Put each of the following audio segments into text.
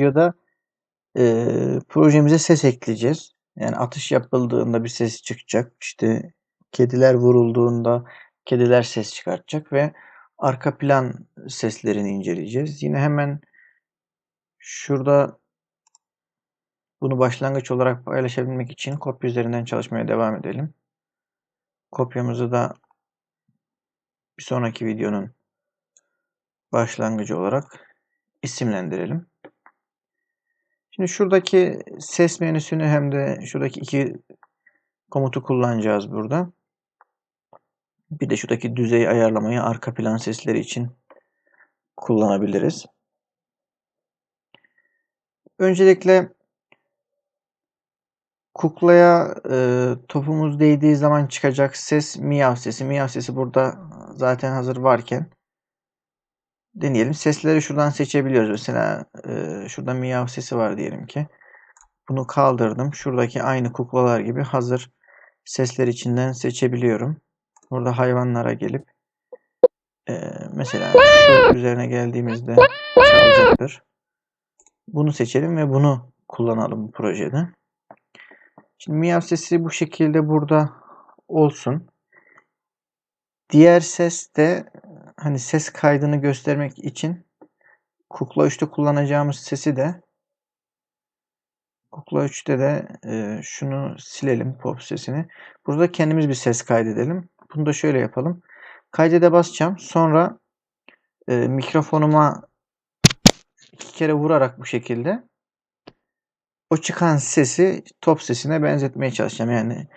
videoda e, projemize ses ekleyeceğiz. Yani atış yapıldığında bir ses çıkacak. İşte kediler vurulduğunda kediler ses çıkartacak ve arka plan seslerini inceleyeceğiz. Yine hemen şurada bunu başlangıç olarak paylaşabilmek için kopya üzerinden çalışmaya devam edelim. Kopyamızı da bir sonraki videonun başlangıcı olarak isimlendirelim. Şimdi şuradaki ses menüsünü hem de şuradaki iki komutu kullanacağız burada. Bir de şuradaki düzey ayarlamayı arka plan sesleri için kullanabiliriz. Öncelikle kuklaya e, topumuz değdiği zaman çıkacak ses miyav sesi. Miyav sesi burada zaten hazır varken deneyelim. Sesleri şuradan seçebiliyoruz. Mesela e, şurada miyav sesi var diyelim ki. Bunu kaldırdım. Şuradaki aynı kuklalar gibi hazır sesler içinden seçebiliyorum. Burada hayvanlara gelip e, mesela şu üzerine geldiğimizde çalacaktır. Bunu seçelim ve bunu kullanalım bu projede. Şimdi miyav sesi bu şekilde burada olsun. Diğer ses de hani ses kaydını göstermek için Kukla 3'te kullanacağımız sesi de Kukla 3'te de e, şunu silelim pop sesini. Burada kendimiz bir ses kaydedelim. Bunu da şöyle yapalım. Kaydede basacağım. Sonra e, mikrofonuma iki kere vurarak bu şekilde o çıkan sesi top sesine benzetmeye çalışacağım. Yani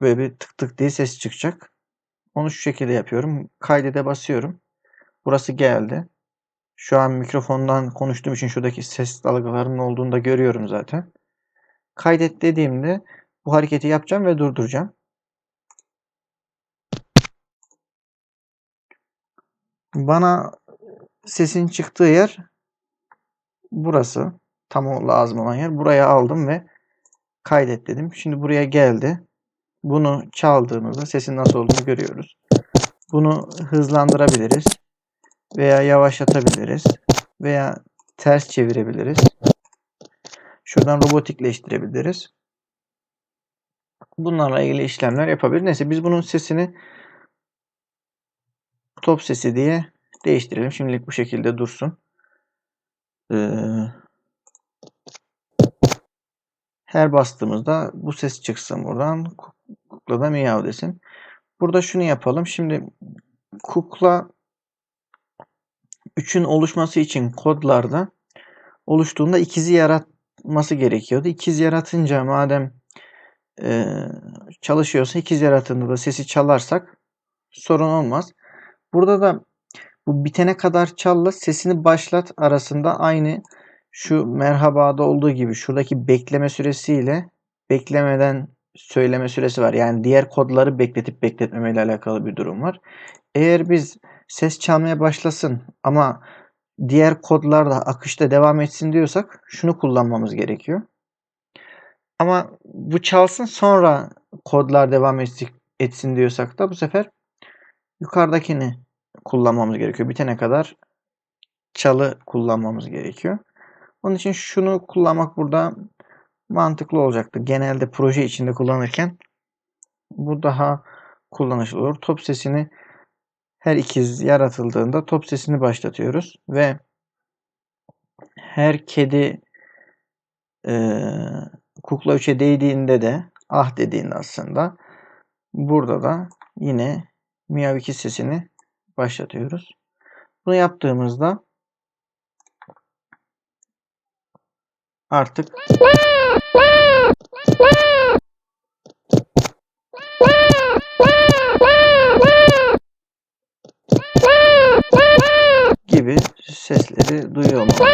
böyle bir tık tık diye ses çıkacak. Onu şu şekilde yapıyorum. Kaydede basıyorum. Burası geldi. Şu an mikrofondan konuştuğum için şuradaki ses dalgalarının olduğunu da görüyorum zaten. Kaydet dediğimde bu hareketi yapacağım ve durduracağım. Bana sesin çıktığı yer burası. Tam o lazım olan yer. Buraya aldım ve kaydet dedim. Şimdi buraya geldi. Bunu çaldığımızda sesin nasıl olduğunu görüyoruz. Bunu hızlandırabiliriz veya yavaşlatabiliriz veya ters çevirebiliriz. Şuradan robotikleştirebiliriz. Bunlarla ilgili işlemler yapabiliriz. Neyse biz bunun sesini top sesi diye değiştirelim. Şimdilik bu şekilde dursun. Ee, her bastığımızda bu ses çıksın buradan. Kukla da miyav desin. Burada şunu yapalım. Şimdi kukla 3'ün oluşması için kodlarda oluştuğunda ikizi yaratması gerekiyordu. İkiz yaratınca madem e, çalışıyorsa ikiz yarattığında da sesi çalarsak sorun olmaz. Burada da bu bitene kadar çalla sesini başlat arasında aynı şu merhabada olduğu gibi şuradaki bekleme süresiyle beklemeden söyleme süresi var. Yani diğer kodları bekletip bekletmeme ile alakalı bir durum var. Eğer biz ses çalmaya başlasın ama diğer kodlar da akışta devam etsin diyorsak şunu kullanmamız gerekiyor. Ama bu çalsın sonra kodlar devam etsin diyorsak da bu sefer yukarıdakini kullanmamız gerekiyor. Bitene kadar çalı kullanmamız gerekiyor. Onun için şunu kullanmak burada mantıklı olacaktır. Genelde proje içinde kullanırken bu daha kullanışlı olur. Top sesini her ikiz yaratıldığında top sesini başlatıyoruz ve her kedi e, kukla 3'e değdiğinde de ah dediğinde aslında burada da yine miyav 2 sesini başlatıyoruz. Bunu yaptığımızda artık gibi sesleri duyuyor lazım.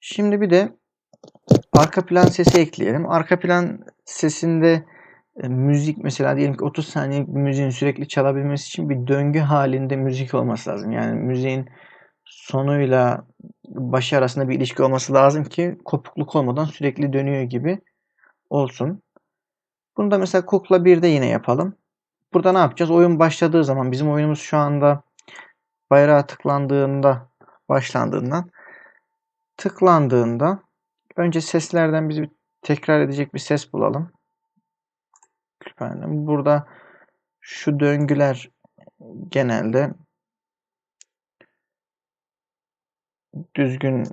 Şimdi bir de arka plan sesi ekleyelim. Arka plan sesinde e, müzik mesela diyelim ki 30 saniyelik bir müziğin sürekli çalabilmesi için bir döngü halinde müzik olması lazım. Yani müziğin sonuyla başı arasında bir ilişki olması lazım ki kopukluk olmadan sürekli dönüyor gibi olsun. Bunu da mesela Kukla 1'de yine yapalım. Burada ne yapacağız? Oyun başladığı zaman bizim oyunumuz şu anda bayrağa tıklandığında başlandığından tıklandığında önce seslerden biz bir tekrar edecek bir ses bulalım. Kütüphaneden. Burada şu döngüler genelde düzgün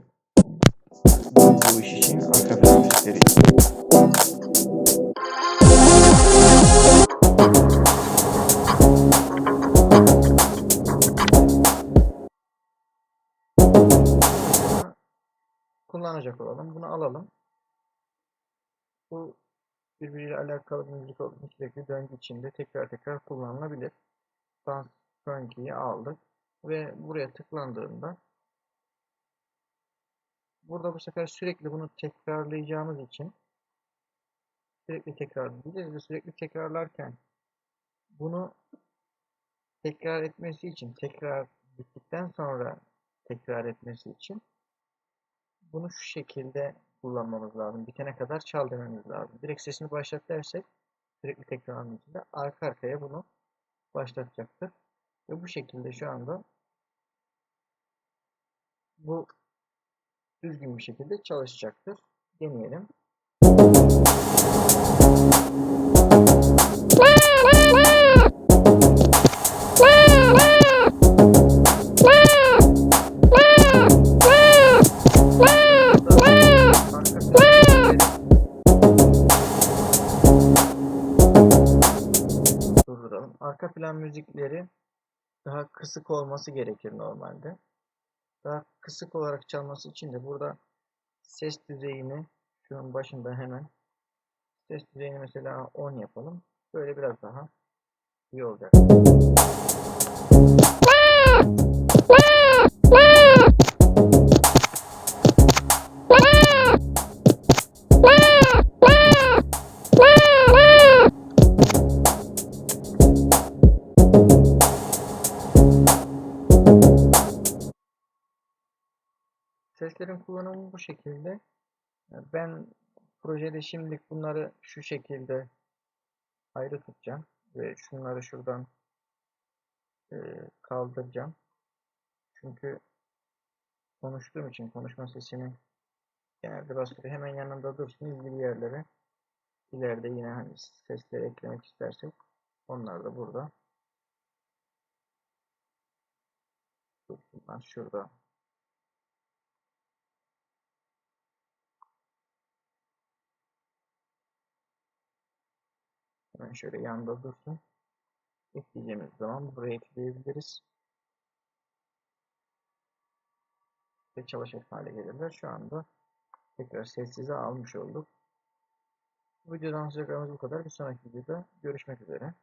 bu iş için arka plan kullanacak olalım. Bunu alalım. Bu birbiriyle alakalı bir müzik olduğu için sürekli döngü içinde tekrar tekrar kullanılabilir. Dans döngüyü aldık ve buraya tıklandığında burada bu sefer sürekli bunu tekrarlayacağımız için sürekli tekrarlayacağız ve sürekli tekrarlarken bunu tekrar etmesi için tekrar bittikten sonra tekrar etmesi için bunu şu şekilde kullanmamız lazım. Bitene kadar çal dememiz lazım. Direkt sesini başlat dersek sürekli tekrarın içinde arka arkaya bunu başlatacaktır. Ve bu şekilde şu anda bu düzgün bir şekilde çalışacaktır. Deneyelim. Arka plan müzikleri daha kısık olması gerekir normalde. Daha kısık olarak çalması için de burada ses düzeyini şunun başında hemen ses düzeyini mesela 10 yapalım. Böyle biraz daha iyi olacak. Seslerin kullanımı bu şekilde. Ben projede şimdilik bunları şu şekilde ayrı tutacağım ve şunları şuradan e, kaldıracağım. Çünkü konuştuğum için konuşma sesini genelde bastırıyor. Hemen yanında dursun ilgili yerlere ileride yine hani sesleri eklemek istersek onlar da burada dursunlar şurada Hemen şöyle yanında dursun. Ekleyeceğimiz zaman buraya ekleyebiliriz. Ve çalışır hale gelirler. Şu anda tekrar sessize almış olduk. Bu videodan sıcaklarımız bu kadar. Bir sonraki videoda görüşmek üzere.